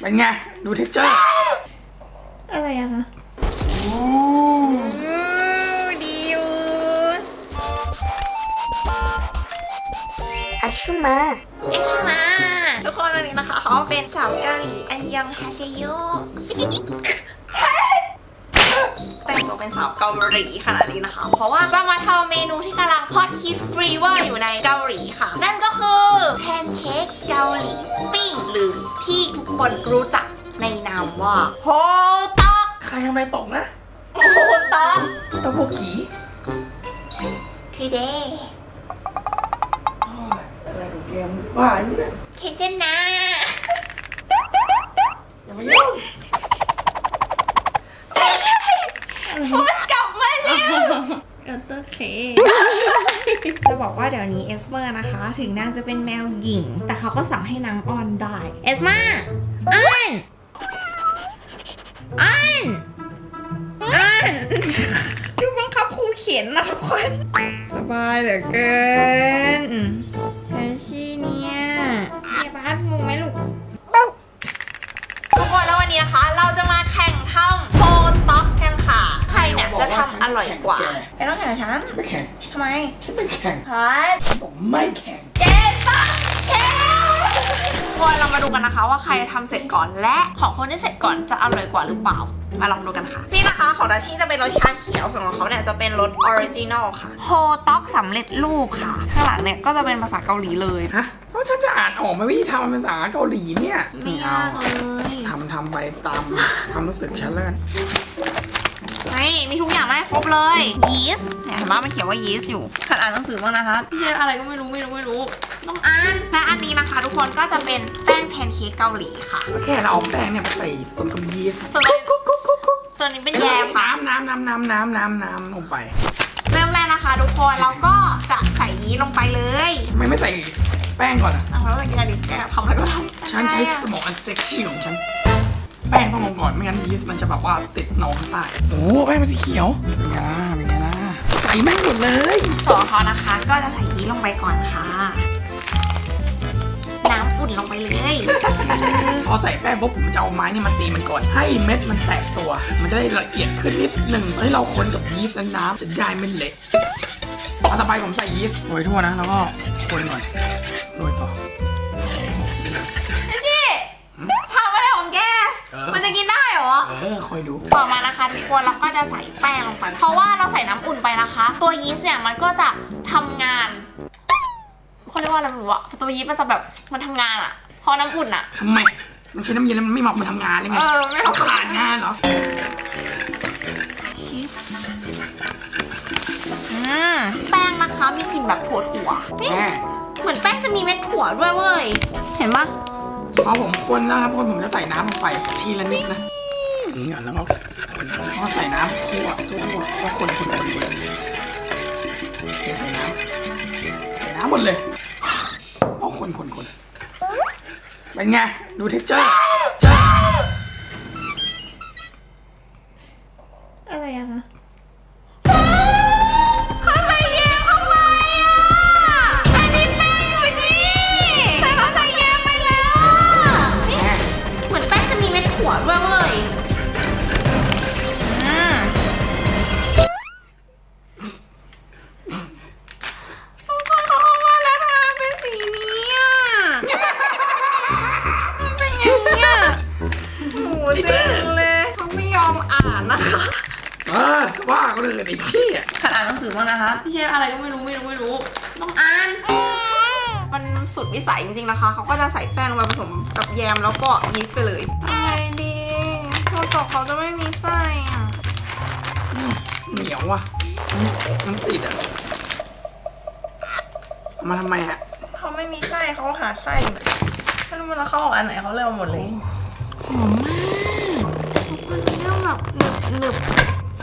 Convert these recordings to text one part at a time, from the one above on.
เป็นไง ดูเท็กเจอร์ อะไรอะคะดีอยู่อัชชุมาเอชมา ทุกคนวันนี้นะคะเขาเป็นสาวเกาหลีอันยองฮาเซโยแต่งตัวเป็นสาวเกาหลีขนาดนี้นะคะ เพราะว่าจะมาทำเมนูที่กำลังฮอตฮิตฟรีเวอร์อยู่ในเกาหลีค่ะนั่นก็คือแพน เค้กเกาหลีปิ้งหรือที่ทุกคนรู้จักในนามว่าโฮต็อกใครทำอะไรตกนะโฮต็อกเต้าหู้กีคือเดย์โอ้ยอะไรของแกมบ้าอยู่เนี่ยเคเจนนะอย่ามายุ่ง ไม่ใช่พูดกลับมาเร็ว อัลเตอร์เค จะบอกว่าเดี๋ยวนี้เอสเมอร์นะคะ ถึงนางจะเป็นแมวหญิง แต่เขาก็สั่งให้นางอ้อนได้ เอสเมอร์อ้อนอ้อนอ้อนดูบังคับครูเขียนนะทุกคน สบายเหลือเกิน อร่อยกว่าไอ้ต้องแข่งกับฉันฉันไม่แข่งทำไมฉันไม่แข่งฮะผมไม่แข่งเกต้องแข่งทุกคนเรามาดูกันนะคะว่าใครทำเสร็จก่อนและของคนที่เสร็จก่อนจะอร่อยกว่าหรือเปล่า มาลองดูกันค่ะ นี่นะคะของดาชิจะเป็นรสชาเขียวส่วนของเขาเนี่ยจะเป็นรสออริจินอลค่ะโฮต็อกสำเร็จรูปค่ะ ข้างหลังเนี่ยก็จะเป็นภาษาเกาหลีเลยฮะเพราะฉันจะอ่านออกไหมาวิธีทำเป็นภาษาเกาหลีเนี่ยไม่เอายากเลยทำทำไปตามความรู้สึกฉันแล้วกั นนี่มีทุกอย่างมาให้ครบเลยยีสต์เนี่ยเห็นไหมมันเขียนว่ายีสต์อยู่ขัดอ่านหนังสือบ้างนะคะพี่เชฟอะไรก็ไม่รู้ไม่รู้ไม่รู้ต้องอ่านและอันนี้นะคะ ทุกคนก็จะเป็นแป้งแพนเค้กเกาหลีค่ะก็แค่เราเอาแป้งเนี่ยมาใส่ผสมกับยีสต์ส่วนนี้ส่วนนี้เป็นแยมค่ะ น้ำน้ำน้ำน้ำน้ำน้ำน้ำลงไป เริ่มแรกนะคะ ทุกคนเราก็จะใส่ยีสต์ลงไปเลยทำไมไม่ใส่แป้งก่อนอะเอาแล้วแกดิแกทำอะไรก็ทำฉันใช้สมองอันเซ็กซี่ของฉัน แป้งต้องลงก่อนไม่งั้นยีสต์มันจะแบบว่าติดนองข้างใต้โอ้แป้งมันสีเขียวเป็นไงล่ะเป็นไงล่ะใส่แม่งหมดเลยส่วนของเขานะคะ ก็จะใส่ยีสต์ลงไปก่อนค่ะ น้ำอุ่นลงไปเลยพอใส่แป้งปุ๊บผมจะเอาไม้เนี่ยมาตีมันก่อน ให้เม็ดมันแตกตัว มันจะได้ละเอียดขึ้นนิดหนึ่งให้เราคนกับยีสต์และน้ำจะได้ไม่เละเอาต่อไปผมใส่ยีสต์โรยทั่วนะแล้วก็คนก่อนโรยต่อ มันจะกินได้เหรอ เออคอยดู ต่อมานะคะทุกคนเราก็จะใส่แป้งลงไป เพราะว่าเราใส่น้ำอุ่นไปนะคะ ตัวยีสต์เนี่ยมันก็จะทำงานเขาเรียกว่าอะไรไม่รู้อะตัวยีสต์มันจะแบบมันทำงานอะเพราะน้ำอุ่นอะทำไมมันใช้น้ำเย็นแล้วมันไม่เหมาะมาทำงานเลยไงเออไม่เอาทำงานผ่านงานเหรอ อืมแป้งนะคะมีกลิ่นแบบถั่วถั่วๆนี่ แม่ เหมือนแป้งจะมีเม็ดถั่วด้วยเว้ย เห็นปะ พอผมคนนะครับคนผมจะใส่น้ำลงไปทีละนิดนะนี่ก่อนแล้วก็คนก็ใส่น้ำทั่วทั่วทั่วแล้วคนคนคนคนเทใส่น้ำใส่น้ำหมดเลยเอาคนคนคนเป็นไง ดูเท็กเจอร์ ก็ไม่รู้ไม่รู้ไม่รู้ต้องอ่านมันสุดวิสัยจริงๆนะคะ เขาก็จะใส่แป้งมาผสมกับแยมแล้วก็ยีสต์ไปเลยอะไรดีโทษตกเขาจะไม่มีไส้อะเหนียวว่ะมันติดอะเอามาทำไมอะเขาไม่มีไส้เขาหาไส้อยู่ถ้ารู้แล้วเขาเอาอันไหนเขาเลยเอาหมดเลยหอมมากมันเรื่องแบบหนึบหนึบ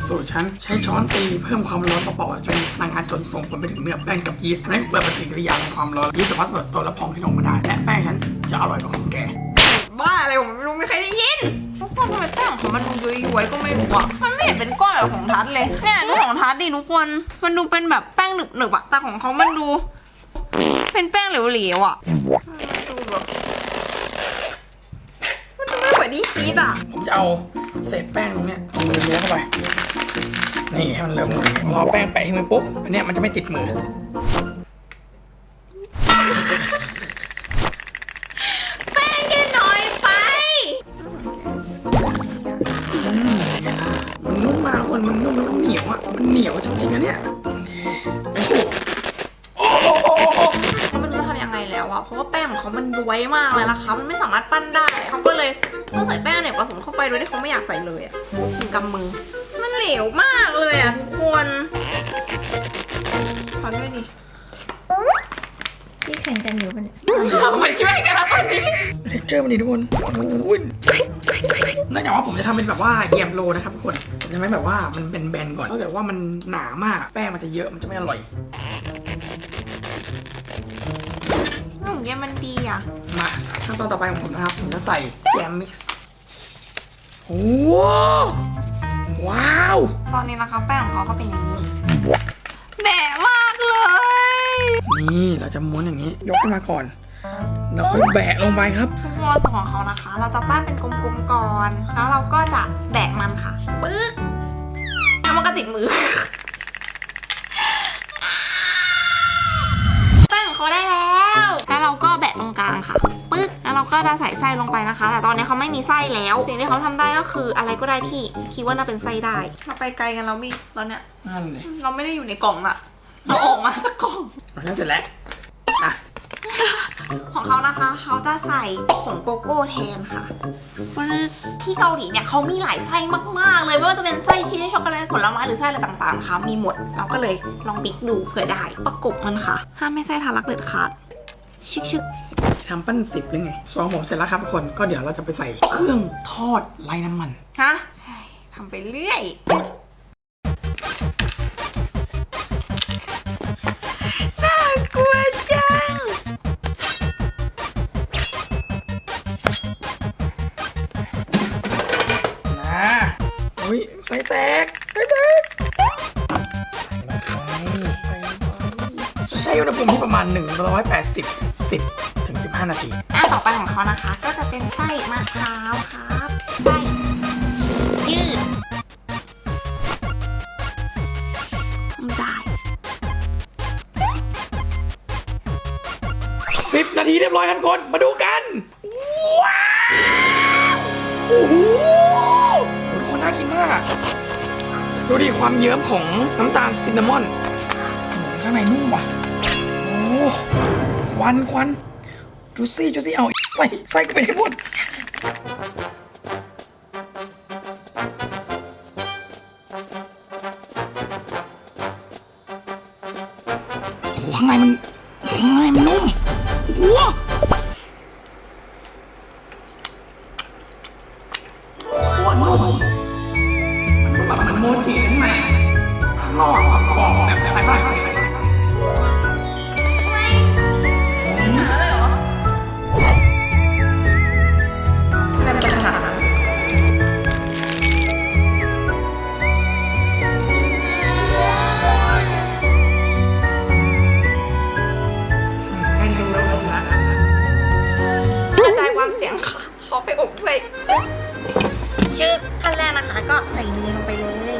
สูตรฉันใช้ช้อนตีเพิ่มความร้อนเบาๆจนนางงานจนส่งผลไปถึงเนื้อแป้งกับยีสต์ทำให้เกิดปฏิกิริยาในความร้อนยีสต์สามารถสลดตัวและพองขึ้นออกมาได้และแป้งฉันจะอร่อยกว่าของแกบ้าอะไรผมไม่รู้ไม่เคยได้ยินทุกคนทำไมแป้งของมันดูย้วยๆก็ไม่รู้อะมันไม่เห็นเป็นก้อนแบบของทัดเลยเนี่ยดูของทัดดิทุกคนมันดูเป็นแบบแป้งหนึบๆอะแต่ของเขามันดู เป็นแป้งเหลวๆอะมันดูแบบมันดูไม่อนที่คิดอะผมจะเอาเศษแป้งตรงเนี้ยเอามือเลี้ยเข้าไป นี่ให้มันเริ่มหน่อยรอแป้งแปะที่มือปุ๊บอันเนี้ยมันจะไม่ติดมือ แป้งแค่น้อยไปอืมเป็นไงล่ะมันนุ่มมากทุกคนมันนุ่มแล้วมันเหนียวอะ มันเหนียวจริงๆนะเนี่ยโอเคโอ้โหโอ้โหโอ้โหเขาไม่รู้จะทำยังไงแล้วอะเพราะว่าแป้งของเขามันย้วยมากเลยนะคะ มันไม่สามารถปั้นได้เขาก็เลยต้องใส่แป้งเนี่ยผสมเข้าไปโดยที่เขาไม่อยากใส่เลยอะถึงกำมือมัน เหลวมากเลยอะทุกคนขอด้วยดิที่แข่งกันอยู่ปะเนี่ยเรามาช่วยกันแล้วตอนนี้เท็กเจอร์มันดีทุกคนโอ้ยเนื่องจากว่าผมจะทำเป็นแบบว่าเยี่ยมโลนะครับทุกคนผมจะไม่แบบว่ามันเป็นแบนก่อนถ้าเกิดว่ามันหนามากแป้งมันจะเยอะมันจะไม่อร่อยหนูเนี้ยมันดีอะมาขั้นตอนต่อไปของผมนะครับผมจะใส่แจมมิกซ์โอ้ ว้าว ตอนนี้นะคะแป้งของเขาก็เป็นอย่างนี้แหนมากเลย นี่เราจะม้วนอย่างนี้ ยกขึ้นมาก่อน แล้วค่อยแบะลงไปครับทุกคนส่วนของเขานะคะ เราจะปั้นเป็นกลมๆก่อน แล้วเราก็จะแบกมันค่ะปึ๊กแล้วมันก็ติดมือ แป้งของเขาได้แล้ว แล้วเราก็แบะตรงกลางค่ะปึ๊ กแล้วเราก็จะใส่ไส้ลงไปนะคะ แต่ตอนนี้เขาไม่มีไส้แล้ว สิ่งที่เขาทำได้ก็คืออะไรก็ได้ที่คิดว่าน่าเป็นไส้ได้เราไปไกลกันแล้วมีตอนเนี้ยนั่นเลยเราไม่ได้อยู่ในกล่องอะเราออกมาจากกล่องเราเสร็จแล้วอะของเขานะคะเขาจะใส่ผงโกโก้แทนค่ะที่เกาหลีเนี่ยเขามีหลายไส้มากๆ เลยไม่ว่าจะเป็นไส้ชีสช็อกโกแลตผลไม้หรือไส้อะไรต่างๆค่ะมีหมดเราก็เลยลองบิ๊กดูเผื่อได้ประกบมันค่ะ ห้ามไม่ไส้ทะลักเด็ดขาดชึกชึก ทำปั้นสิบหรือไงซองผมเสร็จแล้วครับทุกคนก็เดี๋ยวเราจะไปใส่เครื่องทอดไร้น้ำมัน ฮะใช่ทำไปเรื่อยน่ากลัวจัง นะอุ้ยไส้แตกไส้แตกใส่ลงไปใช้อุณหภูมิที่ประมาณ 180 10ถึง15 นาทีอะต่อไปของเขานะคะ ก็จะเป็นไส้มะพร้าวครับไส้ชีสยืดได้ 10 นาทีเรียบร้อยกันคน มาดูกัน ว้าวโอ้โหโอ้โหน่ากินมาก ดูดิความเยิ้มของน้ำตาลซินนามอนโอ้โหข้างในนุ่มว่ะ โอ้ ควันควันจูซี่จูซี่เอาใส่ใส่ก็ไปได้หมดโอ้โหข้างในมันข้างในมันนุ่มว้าวโคตรนุ่มมันแบบมันโมจิข้างในข้างนอกกับกรอบแบบคล้ายฝรั่งเศสายความเสียงค่ะขอไปอบด้วยชื่อขั้นแรกนะคะก็ใส่เนยลงไปเลย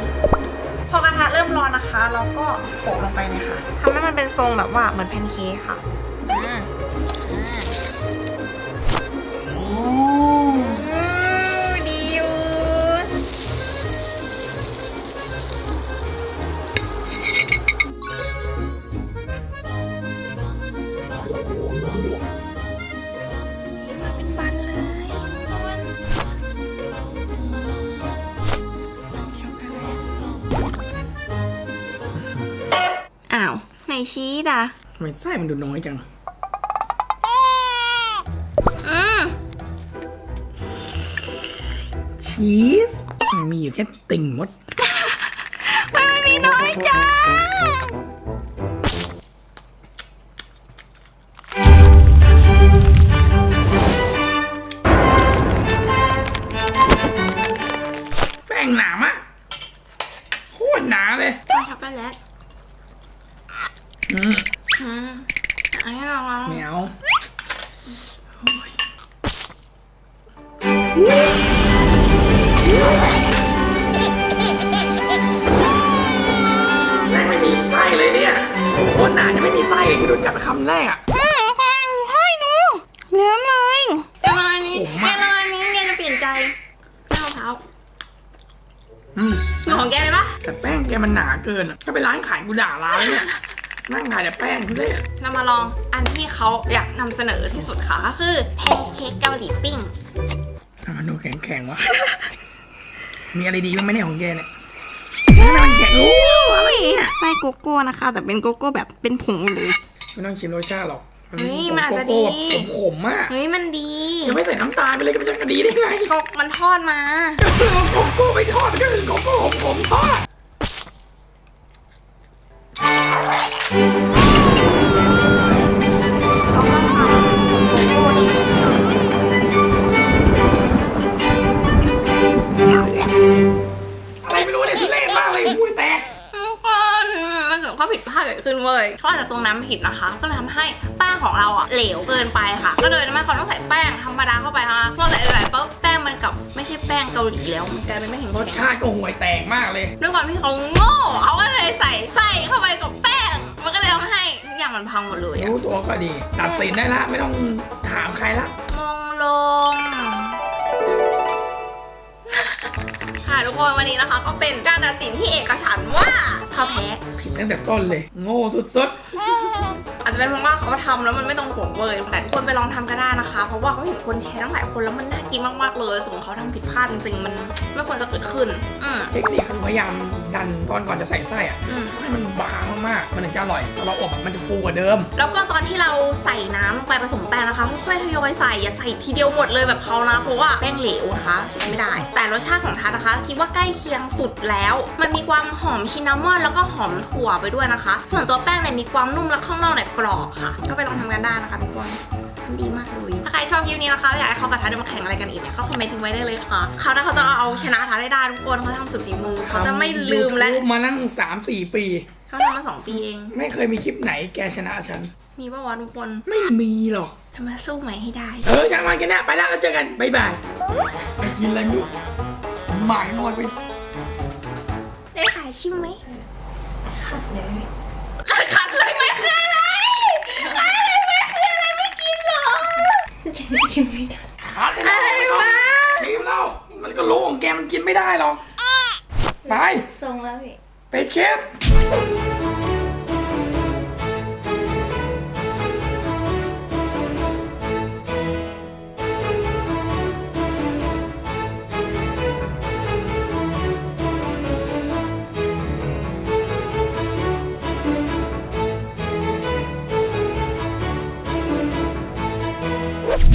พอกระทะเริ่มร้อนนะคะ เราก็โปะลงไปเลยค่ะทำให้มันเป็นทรงแบบว่าเหมือนแพนเค้กค่ะ ชีสอะทำไมไส้มันดูน้อยจัง อืมชีสมันมีอยู่แค่ติ่งมด มันไม่มีน้อยจ้า ใราแมวแม่ไม่มีไส้เลยเนี่ยคนหนาจะไม่มีไส้เลยคือโดนกัดคำแรกอะแม่งให้นูเลี้ยงเลยเวลานี้เวลานี้แกจะเปลี่ยนใจแม่าเท้าของแกเลยปะแต่แป้งแกมันหนาเกินอะถ้าไปร้านขายกูด่าร้านเนี่ย นั่งขายแต่แป้งทุเรศเรามาลองอันที่เขาอยากนำเสนอที่สุดค่ะก็คือแพนเค้กเกาหลีปิ้งทำมันดูแข็งแข็งๆวะ มีอะไรดีบ้างไหมเนี่ยของแกเนี่ยทำไมมันแข็งโอ้อะไรเนี่ยไส้โกโก้นะคะ แต่เป็นโกโก้แบบเป็นผงเลยไม่ต้องชิมรสชาติหรอกเฮ้ยมันอาจจะโกโก้ดีแบบขมๆมากเฮ้ยมันดียังไม่ใส่น้ำตาลไปเลยก็มันจะดีได้ไงก็มันทอดมาเอาโกโก้ไปทอดก็คือโกโก้ขมๆทอด อะไรไม่รู้เนี่ยทุเรศมากเลยพูดแตก ทุกคนมันเกิดข้อผิดพลาดเกิดขึ้นเว้ยเขาอาจจะตรงน้ำผิดนะคะ ก็เลยทำให้แป้งของเราอะเหลวเกินไปค่ะ ก็เลยทำให้เขาต้องใส่แป้งธรรมดาเข้าไปค่ะพอใส่ไปปุ๊บแป้งมันกลับไม่ใช่แป้งเกาหลีแล้วมันกลายเป็นไม่แข็งรสแข็งชาติก็ห่วยแตกมากเลย ด้วยความที่เขาโง่เขาก็เลยใส่ใส่เข้าไปกับแป้ง อย่างมันพังหมดเลยอะรู้ตัวก็ดี ตัดสินได้ละไม่ต้องถามใครละมองลง ค่ะทุกคนวันนี้นะคะ ก็เป็นการตัดสินที่เอกฉันท์ว่าเขาแพ้ ผิดตั้งแต่ต้นเลย โง่สุดอา จจะเป็นเพราะว่าเขาทำแล้วมันไม่ตรงปกเว้ยแต่ทุกคนไปลองทำก็ได้นะคะ เพราะว่าเขาเห็นคนแชร์ตั้งหลายคนแล้วมันน่ากินมากๆเลยส่วนเขาทำผิดพลาดจริงๆมันไม่ควรจะเกิดขึ้นอืมๆเทคนิคคือพยายามดันตอนก่อนจะใส่ไส้อะอืมให้มันบางมากๆมันถึงจะอร่อยพอเราอบอะมันจะฟูกว่าเดิม แล้วก็ตอนที่เราใส่น้ำลงไปผสมแป้งนะคะค่อยๆทยอยใส่อย่าใส่ทีเดียวหมดเลยแบบเขานะเพราะว่าแป้งเหลวนะคะใช้ไม่ได้ แต่รสชาติของทานนะคะคิดว่าใกล้เคียงสุดแล้ว มันมีความหอมชินนามอนแล้วก็หอมถั่วไปด้วยนะคะ ส่วนตัวแป้งเนี่ยมีความนุ่มและข้างนอกเนี่ยกรอบค่ะ ก็ไปลองทำกันได้นะคะทุกคนมันดีมากเลย ถ้าใครชอบคลิปนี้นะคะอยากให้เขากับทานได้มาแข่งอะไรกันอีกเนี่ยก็คอมเมนต์ทิ้งไว้ได้เลยค่ะ เขาวหน้าเขาจะเอาชนะทานได้ได้ทุกคนเขาทำสุดฝีมือ เขาจะไม่ลืมและทำ YouTube มานั่ง3-4ปี เขาทำมาสองปีเอง ไม่เคยมีคลิปไหนแกชนะฉัน มีปะวะทุกคนไม่มีหรอก จะมาสู้ไหมให้ได้ เออช่างมันกันนะไปแล้วเราเจอกัน บ๊ายบายไปกินแล้วยุหมายนอนไป ได้ขายชิมไหมขัดเลยขัดเลยไม่คืออะไรขัดเลยไม่คืออะไรไม่กินเหรอ กินไม่ได้ขาดเลยนะอะไรไม่ต้องวะรีบเล่ามันก็รู้ของแกมันกินไม่ได้หรอก ไปทรงแล้วพี่เป็ดเคฟ